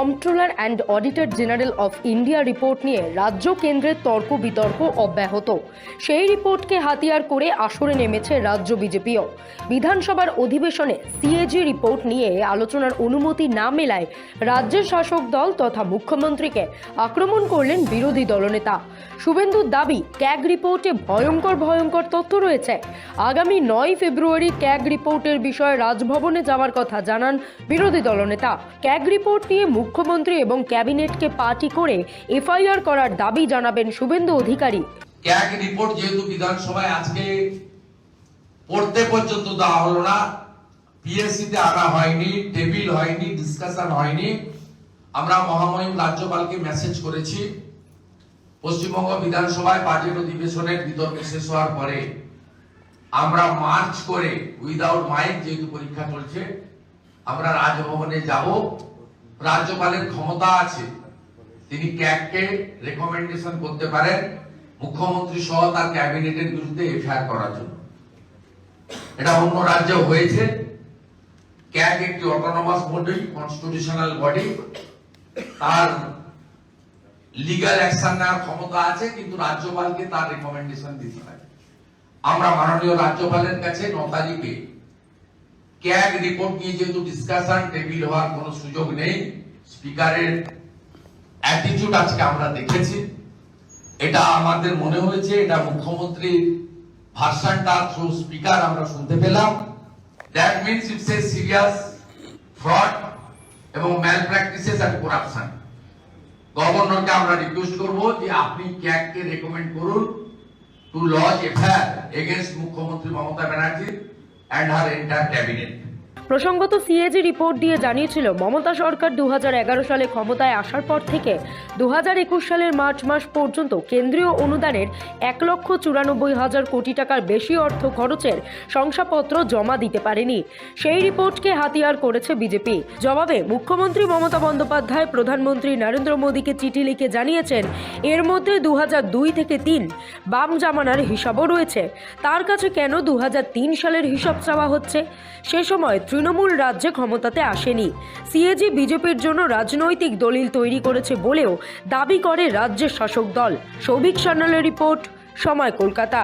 Controller and auditor general of India report নিয়ে রাজ্য কেন্দ্রের তর্ক বিতর্ক অব্যাহত। সেই রিপোর্টকে হাতিয়ার করে আসরে নেমেছে রাজ্য বিজেপিও। বিধানসভার অধিবেশনে সিএজি রিপোর্ট নিয়ে আলোচনার অনুমতি না মেলায় রাজ্যের শাসক দল তথা মুখ্যমন্ত্রীকে আক্রমণ করলেন বিরোধী দলনেতা। শুভেন্দুর দাবি, ক্যাগ রিপোর্টে ভয়ঙ্কর ভয়ঙ্কর তথ্য রয়েছে। আগামী নয় ফেব্রুয়ারি ক্যাগ রিপোর্টের বিষয়ে রাজভবনে যাওয়ার কথা জানান বিরোধী দলনেতা। ক্যাগ রিপোর্ট নিয়ে মুখ্যমন্ত্রী এবং ক্যাবিনেটকে পার্টি করে এফআইআর করার দাবি জানাবেন শুভেন্দু অধিকারী। ক্যাগ রিপোর্ট যেহেতু বিধানসভায় আজকে পড়তে পর্যন্ত দেওয়া হলো না পিএসসি তে আনা হয়নি, টেবিল হয়নি ডিসকাশন হয়নি। আমরা মহামহিম রাজ্যপালকে মেসেজ করেছি, পশ্চিমবঙ্গ বিধানসভায় বাজেট অধিবেশনের বিতর্ক শেষ হওয়ার পরে। আমরা মার্চ করে উইদাউট মাইক যেহেতু পরীক্ষা চলছে, আমরা রাজভবনে যাব। রাজ্যপালের ক্ষমতা আছে। তিনি ক্যাগকে রেকমেন্ডেশন করতে পারেন, মুখ্যমন্ত্রী সহ তার ক্যাবিনেটের বিরুদ্ধে এফআইআর করার জন্য। এটা অন্য রাজ্যে হয়েছে। ক্যাগ একটি অটোনমাস বডি কনস্টিটিউশনাল বডি তার লিগ্যাল অ্যাকশন নেওয়ার ক্ষমতা আছে, কিন্তু রাজ্যপালকে তার রেকমেন্ডেশন দিতে হয়। আমরা মাননীয় রাজ্যপালের কাছে ন ক্যাগ রিপোর্ট নিয়ে যেহেতু ডিসকাশন টেবিল হওয়ার কোনো সুযোগ নেই স্পিকারের অ্যাটিটিউড আজকে আমরা দেখেছি। এটা আমাদের মনে হয়েছে, এটা মুখ্যমন্ত্রীর ভার্সনটা থ্রু স্পিকার আমরা শুনতে পেলাম। That means it's a serious fraud এবং ম্যাল প্র্যাকটিসেস অ্যান্ড করাপশন গভর্নরকে আমরা রিকোয়েস্ট করব যে আপনি ক্যাগকে রেকমেন্ড করুন টু লজ এফআইআর এগেনস্ট মুখ্যমন্ত্রী Mamata Banerjee. and her entire cabinet. প্রসঙ্গত সিএজি রিপোর্ট দিয়ে জানিয়েছিল, মমতা সরকার দু হাজার এগারো সালে ক্ষমতায় আসার পর থেকে দু হাজার একুশ সালের মার্চ মাস পর্যন্ত কেন্দ্রীয় অনুদানের এক লক্ষ চুরানব্বই হাজার কোটি টাকার বেশি অর্থ খরচের শংসাপত্র জমা দিতে পারেনি। সেই রিপোর্টকে হাতিয়ার করেছে বিজেপি। জবাবে, মুখ্যমন্ত্রী মমতা বন্দ্যোপাধ্যায়, প্রধানমন্ত্রী নরেন্দ্র মোদীকে চিঠি লিখে জানিয়েছেন, এর মধ্যে দু দুই থেকে তিন বাম জামানার হিসাবও রয়েছে। তার কাছে কেন দু হাজার তিন সালের হিসাব চাওয়া হচ্ছে? সে সময় তৃণমূল রাজ্যে ক্ষমতাতে আসেনি। সিএজি বিজেপির জন্য রাজনৈতিক দলিল তৈরি করেছে বলেও দাবি করে রাজ্যের শাসক দল। সৌভিক সান্যালের রিপোর্ট, সময় কলকাতা।